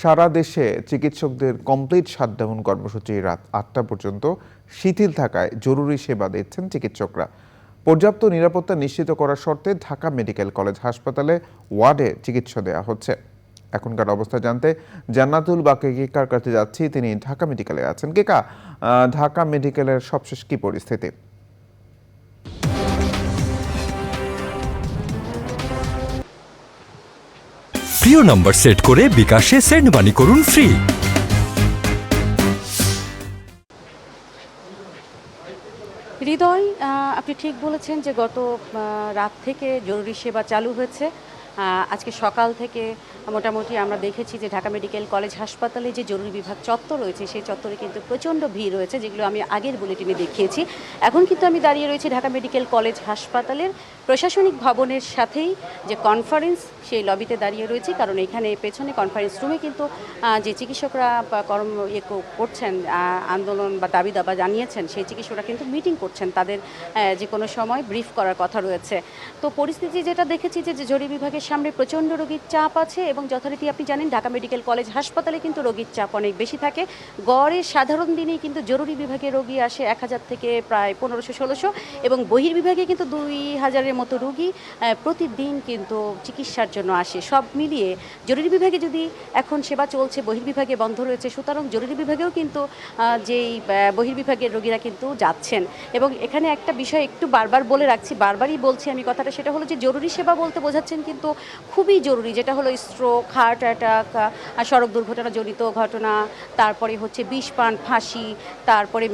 সারা দেশে চিকিৎসকদের complete shutdown কর্মসূচি রাত আটটা পর্যন্ত শিথিল থাকায় জরুরি সেবা দিচ্ছেন চিকিৎসকরা। পর্যাপ্ত নিরাপত্তা নিশ্চিত করার শর্তে ঢাকা মেডিকেল কলেজ হাসপাতালে ওয়ার্ডে চিকিৎসা দেওয়া হচ্ছে। এখনকার অবস্থা জানতে জান্নাতুল বাকে কেকার কাছে যাচ্ছি, তিনি ঢাকা মেডিকেলে আছেন। কেকা ঢাকা মেডিকেলের সবশেষ কি পরিস্থিতি? প্রিয় নম্বর সেট করে বিকাশে সেন্ড মানি করুন ফ্রি হৃদয় আপনি ঠিক বলেছেন যে গত রাত থেকে জরুরি সেবা চালু হয়েছে। আজকে সকাল থেকে মোটামুটি আমরা দেখেছি যে ঢাকা মেডিকেল কলেজ হাসপাতালে যে জরুরি বিভাগ চত্বর রয়েছে, সেই চত্বরে কিন্তু প্রচণ্ড ভিড় রয়েছে, যেগুলো আমি আগের বুলেটিনে দেখিয়েছি। এখন কিন্তু আমি দাঁড়িয়ে রয়েছি ঢাকা মেডিকেল কলেজ হাসপাতালের প্রশাসনিক ভবনের সাথেই যে কনফারেন্স সেই লবিতে দাঁড়িয়ে রয়েছি, কারণ এখানে পেছনে কনফারেন্স রুমে কিন্তু যে চিকিৎসকরা কর্ম ইয়ে করছেন আন্দোলন বা দাবি দাবা জানিয়েছেন, সেই চিকিৎসকরা কিন্তু মিটিং করছেন, তাদের যে কোনো সময় ব্রিফ করার কথা রয়েছে। তো পরিস্থিতি যেটা দেখেছি যে জরুরি বিভাগের সামনে প্রচণ্ড রোগীর চাপ আছে এবং যথারীতি আপনি জানেন ঢাকা মেডিকেল কলেজ হাসপাতালে কিন্তু রোগীর চাপ অনেক বেশি থাকে। গড়ে সাধারণ দিনেই কিন্তু জরুরি বিভাগে রোগী আসে এক হাজার থেকে প্রায় পনেরোশো, ষোলোশো এবং বহির্বিভাগে কিন্তু দুই হাজারের মতো রোগী প্রতিদিন কিন্তু চিকিৎসার জন্য আসে। সব মিলিয়ে জরুরি বিভাগে যদি এখন সেবা চলছে, বহির্বিভাগে বন্ধ রয়েছে, সুতরাং জরুরি বিভাগেও কিন্তু যেই বহির্বিভাগের রোগীরা কিন্তু যাচ্ছেন। এবং এখানে একটা বিষয় একটু বারবার বলে রাখছি, বারবারই বলছি আমি কথাটা, সেটা হলো যে জরুরি সেবা বলতে বোঝাচ্ছেন কিন্তু খুবই জরুরি, যেটা হলো স্ট্রোক হার্ট অ্যাটাক সড়ক দুর্ঘটনাজনিত ঘটনা, তারপরে হচ্ছে বিষ, পান, ফাঁসি, তারপরে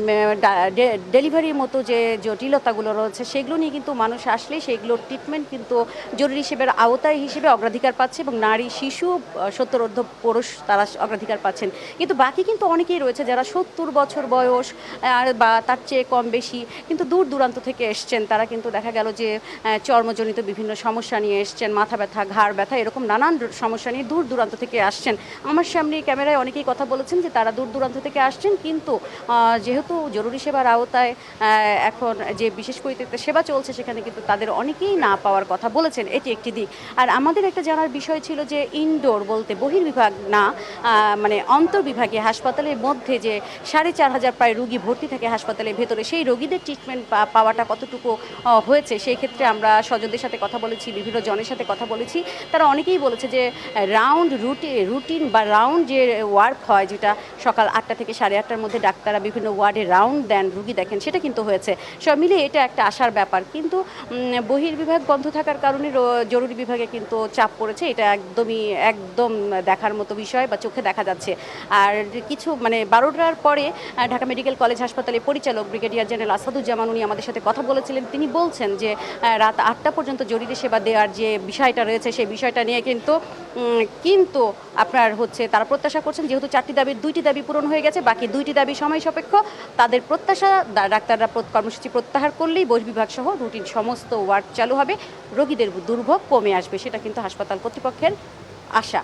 ডেলিভারির মতো যে জটিলতাগুলো রয়েছে, সেগুলো নিয়ে কিন্তু মানুষ আসলে সেগুলোর ট্রিটমেন্ট কিন্তু জরুরি হিসেবে, আওতায় হিসেবে অগ্রাধিকার পাচ্ছে এবং নারী, শিশু সত্তর অর্ধ পুরুষ তারা অগ্রাধিকার পাচ্ছেন। কিন্তু বাকি কিন্তু অনেকেই রয়েছে যারা সত্তর বছর বয়স আর বা তার চেয়ে কম বেশি, কিন্তু দূর দূরান্ত থেকে এসছেন। তারা কিন্তু দেখা গেল যে চর্মজনিত বিভিন্ন সমস্যা নিয়ে এসছেন, মাথা ব্যথা ঘাড় ব্যথা, এরকম নানান সমস্যা নিয়ে দূর দূরান্ত থেকে আসছেন। আমার সামনে ক্যামেরায় অনেকেই কথা বলেছেন যে তারা দূর দূরান্ত থেকে আসছেন, কিন্তু যেহেতু জরুরি সেবার আওতায় এখন যে বিশেষ পরিস্থিতিতে সেবা চলছে সেখানে কিন্তু তাদের অনেকেই না পাওয়ার কথা বলেছেন। এটি একটি দিক। আর আমাদের একটা জানার বিষয় ছিল যে ইনডোর বলতে বহির্বিভাগ না মানে অন্তর্বিভাগে হাসপাতালের মধ্যে যে সাড়ে চার হাজার প্রায় রুগী ভর্তি থাকে হাসপাতালের ভেতরে, সেই রোগীদের ট্রিটমেন্ট পাওয়াটা কতটুকু হয়েছে? সেই ক্ষেত্রে আমরা স্বজনদের সাথে কথা বলেছি, বিভিন্ন জনের সাথে কথা বলেছি। তারা অনেকেই বলেছে যে রাউন্ড রুটি রুটিন বা রাউন্ড যে ওয়ার্ক হয়, যেটা সকাল আটটা থেকে সাড়ে আটটার মধ্যে ডাক্তাররা বিভিন্ন ওয়ার্ডে রাউন্ড দেন, রুগী দেখেন, সেটা কিন্তু হয়েছে। সব মিলে এটা একটা আশার ব্যাপার। কিন্তু বহির্বিভাগ বন্ধ থাকার কারণে জরুরি বিভাগে কিন্তু চাপ পড়েছে। এটা একদমই, একদম দেখার মতো বিষয় বা চোখে দেখা যাচ্ছে। আর কিছু মানে বারোটার পরে ঢাকা মেডিকেল কলেজ হাসপাতালে পরিচালক ব্রিগেডিয়ার জেনারেল আসাদুজ্জামান উনি আমাদের সাথে কথা বলেছিলেন। তিনি বলছেন যে রাত আটটা পর্যন্ত জরুরি সেবা দেওয়ার যে বিষয়টা রয়েছে, সেই বিষয়টা নিয়ে কিন্তু কিন্তু আপনার হচ্ছে তারা প্রত্যাশা করছেন, যেহেতু চারটি দাবির দুইটি দাবি পূরণ হয়ে গেছে, বাকি দুইটি দাবি সময় সাপেক্ষ, তাদের প্রত্যাশা ডাক্তাররা কর্মসূচি প্রত্যাহার করলেই বহির্বিভাগ সহ রুটিন সমস্ত ওয়ার্ড চালু হবে, রোগীদের দুর্ভোগ কমে আসবে, সেটা কিন্তু হাসপাতাল কর্তৃপক্ষের আশা।